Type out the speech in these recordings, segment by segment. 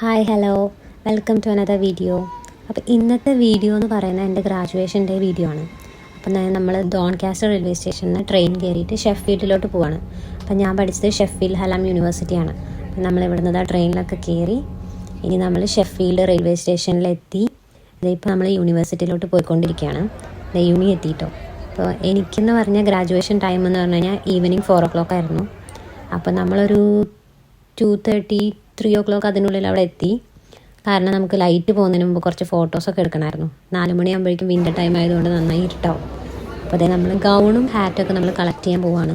Hi hello welcome to another video അപ്പോൾ ഇന്നത്തെ video എന്ന് പറയുന്നത് എന്റെ ഡേ വീഡിയോ ആണ്. അപ്പം നമ്മൾ ഡോൺകാസ്റ്റർ റെയിൽവേ സ്റ്റേഷനിൽ നിന്ന് ട്രെയിൻ കയറിയിട്ട് ഷെഫീൽഡിലോട്ട് പോവാണ്. അപ്പം ഞാൻ പഠിച്ചത് ഷെഫീൽഡ് ഹലാം യൂണിവേഴ്സിറ്റിയാണ് അപ്പം നമ്മൾ നിന്ന് ആ ട്രെയിനിലൊക്കെ കയറി ഇനി നമ്മൾ ഷെഫീൽഡ് റെയിൽവേ സ്റ്റേഷനിലെത്തി ഇതിപ്പോൾ നമ്മൾ യൂണിവേഴ്സിറ്റിയിലോട്ട് പോയിക്കൊണ്ടിരിക്കുകയാണ് യൂണി എത്തിയിട്ടോ അപ്പോൾ എനിക്കെന്ന് പറഞ്ഞാൽ ഗ്രാജുവേഷൻ ടൈം എന്ന് പറഞ്ഞു കഴിഞ്ഞാൽ ഈവനിങ് ഫോർ ഓ ക്ലോക്ക് ആയിരുന്നു. അപ്പോൾ നമ്മളൊരു two thirty three o'clock അതിനുള്ളിൽ അവിടെ എത്തി. കാരണം നമുക്ക് ലൈറ്റ് പോകുന്നതിന് മുമ്പ് കുറച്ച് ഫോട്ടോസൊക്കെ എടുക്കണമായിരുന്നു. നാല് മണിയാകുമ്പോഴേക്കും വിന്റർ ടൈം ആയതുകൊണ്ട് നന്നായി ഇരുട്ടാവും. അപ്പോൾ അതേ നമ്മൾ ഗൗണും ഹാറ്റൊക്കെ നമ്മൾ കളക്ട് ചെയ്യാൻ പോവാണ്.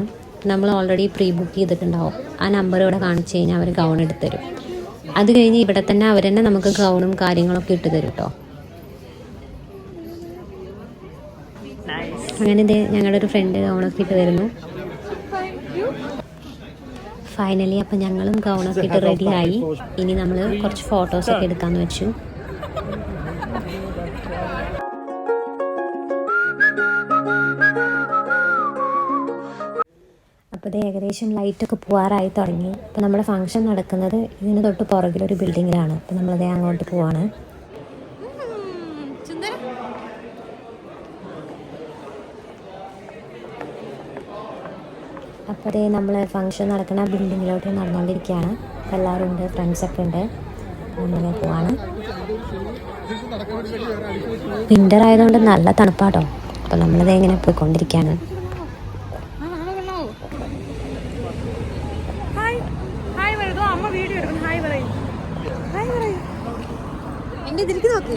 നമ്മൾ ഓൾറെഡി പ്രീ ബുക്ക് ചെയ്തിട്ടുണ്ടാവും. ആ നമ്പർ ഇവിടെ കാണിച്ചു കഴിഞ്ഞാൽ അവർ ഗൗൺ എടുത്ത് തരും. അത് കഴിഞ്ഞ് ഇവിടെ തന്നെ അവർ തന്നെ നമുക്ക് ഗൗണും കാര്യങ്ങളൊക്കെ ഇട്ട് തരും കേട്ടോ അങ്ങനെ ഇതേ ഞങ്ങളുടെ ഒരു ഫ്രണ്ട് ഗൗണൊക്കെ ഇട്ട് തരുന്നു. ഫൈനലി അപ്പം ഞങ്ങളും ഗൗണൊക്കെ ഇട്ട് ആയി. ഇനി നമ്മൾ കുറച്ച് ഫോട്ടോസൊക്കെ എടുക്കാമെന്ന് വെച്ചു. അപ്പോൾ ഇത് ഏകദേശം ലൈറ്റൊക്കെ പോകാറായി തുടങ്ങി. അപ്പോൾ നമ്മുടെ ഫംഗ്ഷൻ നടക്കുന്നത് ഇതിന് തൊട്ട് പുറകിലൊരു ബിൽഡിങ്ങിലാണ് അപ്പോൾ നമ്മളതേ അങ്ങോട്ട് പോവാണ്. അപ്പോൾ അതേ നമ്മൾ ഫംഗ്ഷൻ നടക്കുന്ന ബിൽഡിങ്ങിലോട്ട് നടന്നുകൊണ്ടിരിക്കുകയാണ് എല്ലാവരും ഉണ്ട് ഫ്രണ്ട്സൊക്കെ ഉണ്ട്. അങ്ങനെ പോവാണ്. വിന്റർ ആയതുകൊണ്ട് നല്ല തണുപ്പാട്ടോ. അപ്പോൾ നമ്മളത് ഇങ്ങനെ പോയിക്കൊണ്ടിരിക്കുകയാണ് എന്റെ ഇതിലേക്ക് നോക്ക്.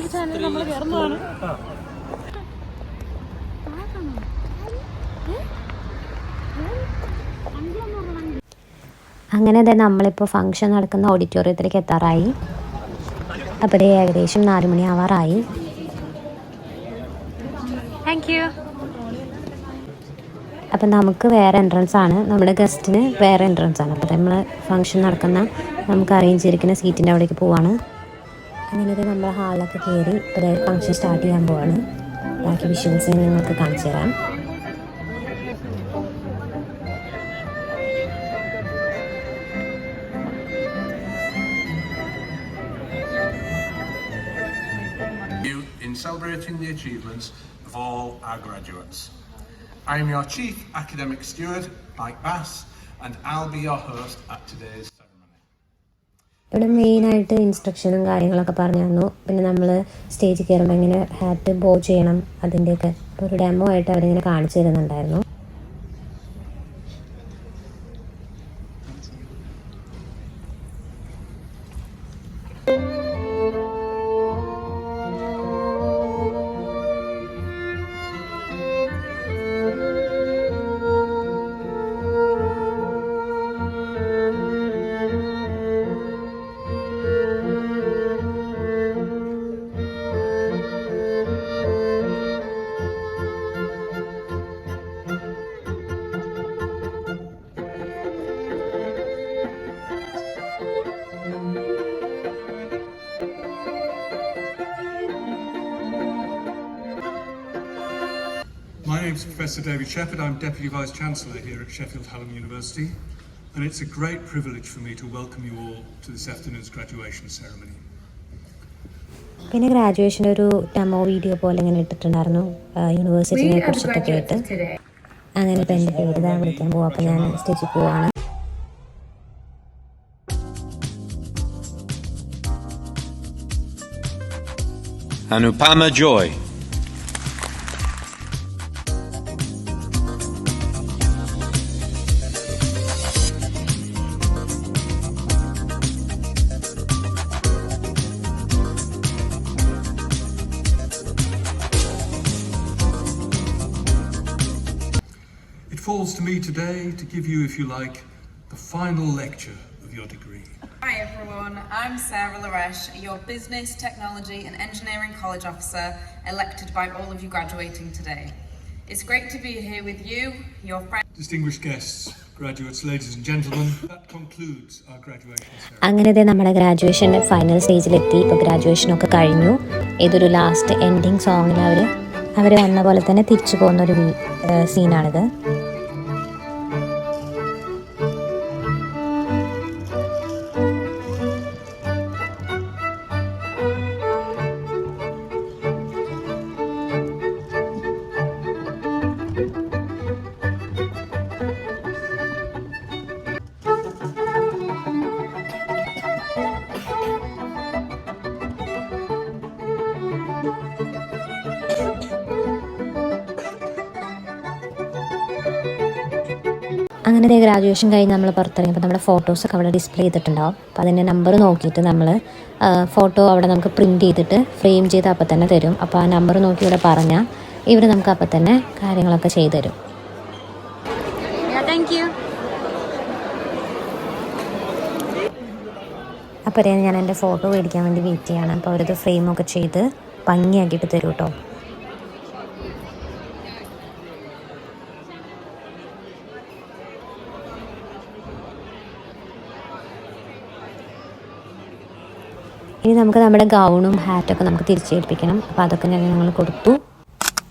ഈ ചാനൽ നമ്മൾ കയറുന്നതാണ് അങ്ങനെ തന്നെ നമ്മളിപ്പോൾ ഫംഗ്ഷൻ നടക്കുന്ന ഓഡിറ്റോറിയത്തിലേക്ക് എത്താറായി. അപ്പോൾ ഏകദേശം നാല് മണി ആവാറായി. താങ്ക് യു അപ്പം നമുക്ക് വേറെ എൻട്രൻസ് ആണ്. നമ്മുടെ ഗസ്റ്റിന് വേറെ എൻട്രൻസ് ആണ്. അപ്പോൾ നമ്മൾ ഫംഗ്ഷൻ നടക്കുന്ന നമുക്ക് അറേഞ്ച് ചെയ്തിരിക്കുന്ന സീറ്റിന്റെ അവിടേക്ക് പോവാണ്. അങ്ങനെ ഇത് നമ്മൾ ഹാളിലൊക്കെ കയറി ഇപ്പോൾ ഫംഗ്ഷൻ സ്റ്റാർട്ട് ചെയ്യാൻ പോവാണ്. ബാക്കി വിഷ്വൽസ് നിങ്ങൾക്ക് കാണിച്ചു തരാം celebrating the achievements of all our graduates. I am your Chief Academic Steward, Mike Bass, and I'll be your host at today's. ഇവിടെ മെയിനായിട്ട് ഇൻസ്ട്രക്ഷനും കാര്യങ്ങളൊക്കെ പറഞ്ഞു തന്നു പിന്നെ നമ്മൾ സ്റ്റേജിൽ കയറുമ്പോൾ എങ്ങനെ ഹാറ്റ് ബോ ചെയ്യണം അതിന്റെയൊക്കെ ഒരു ഡെമോ ആയിട്ട് അവരിങ്ങനെ കാണിച്ചു തരുന്നുണ്ടായിരുന്നു My name is Professor David Shepherd. I'm Deputy Vice Chancellor here at Sheffield Hallam University, and it's a great privilege for me to welcome you all to this afternoon's graduation ceremony. പിന്നെ graduation ഒരു demo video പോലെ ഇങ്ങനെ ഇട്ടിട്ടുണ്ടായിരുന്നു യൂണിവേഴ്സിറ്റിനെ കുറിച്ചിട്ടൊക്കെ ആയിട്ട് അങ്ങനെ ഇപ്പം എൻ്റെ പേര് ഇതാ വിളിക്കാൻ പോവാം അപ്പം ഞാൻ സ്റ്റേജിൽ പോവാണ് Anupama Joy. Falls to me today to give you, if you like, the final lecture of your degree. Hi everyone, I'm Sarah Laresh, your Business, Technology and Engineering College Officer, elected by all of you graduating today. It's great to be here with you, your friends. Distinguished guests, graduates, ladies and gentlemen, that concludes our graduation ceremony. അങ്ങനെ ദേ നമ്മുടെ ഗ്രാജുവേഷന്റെ final സ്റ്റേജിലെത്തി ഇപ്പോൾ ഗ്രാജുവേഷനൊക്കെ കഴിഞ്ഞു ഇതൊരു last ending സോങ്ങിൽ അവർ അവർ വന്ന പോലെ തന്നെ തിരിച്ചു പോകുന്ന ഒരു സീനാണിത് അങ്ങനെ ഗ്രാജുവേഷൻ കഴിഞ്ഞ് നമ്മൾ പുറത്തിറങ്ങിയപ്പോൾ നമ്മുടെ ഫോട്ടോസൊക്കെ അവിടെ ഡിസ്പ്ലേ ചെയ്തിട്ടുണ്ടാവും. അപ്പോൾ അതിന്റെ നമ്പർ നോക്കിയിട്ട് നമ്മൾ ഫോട്ടോ അവിടെ നമുക്ക് പ്രിന്റ് ചെയ്തിട്ട് ഫ്രെയിം ചെയ്ത് അപ്പോൾ തന്നെ തരും. അപ്പോൾ ആ നമ്പർ നോക്കി ഇവിടെ പറഞ്ഞാൽ ഇവർ നമുക്ക് അപ്പോൾ തന്നെ കാര്യങ്ങളൊക്കെ ചെയ്തു തരും. താങ്ക് യു അപ്പോൾ ഞാൻ എന്റെ ഫോട്ടോ മേടിക്കാൻ വേണ്ടി വെയിറ്റ് ചെയ്യാണ്. അപ്പോൾ അവരത് ഫ്രെയിമൊക്കെ ചെയ്ത് ഭംഗിയാക്കിയിട്ട് തരും കേട്ടോ ഇനി നമുക്ക് നമ്മുടെ ഗൗണും ഹാറ്റൊക്കെ നമുക്ക് തിരിച്ചേൽപ്പിക്കണം. അപ്പോൾ അതൊക്കെ ഞാൻ ഞങ്ങൾ കൊടുത്തു.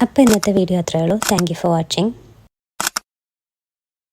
അപ്പോൾ ഇന്നത്തെ വീഡിയോ അത്രയേ ഉള്ളൂ. Thank for watching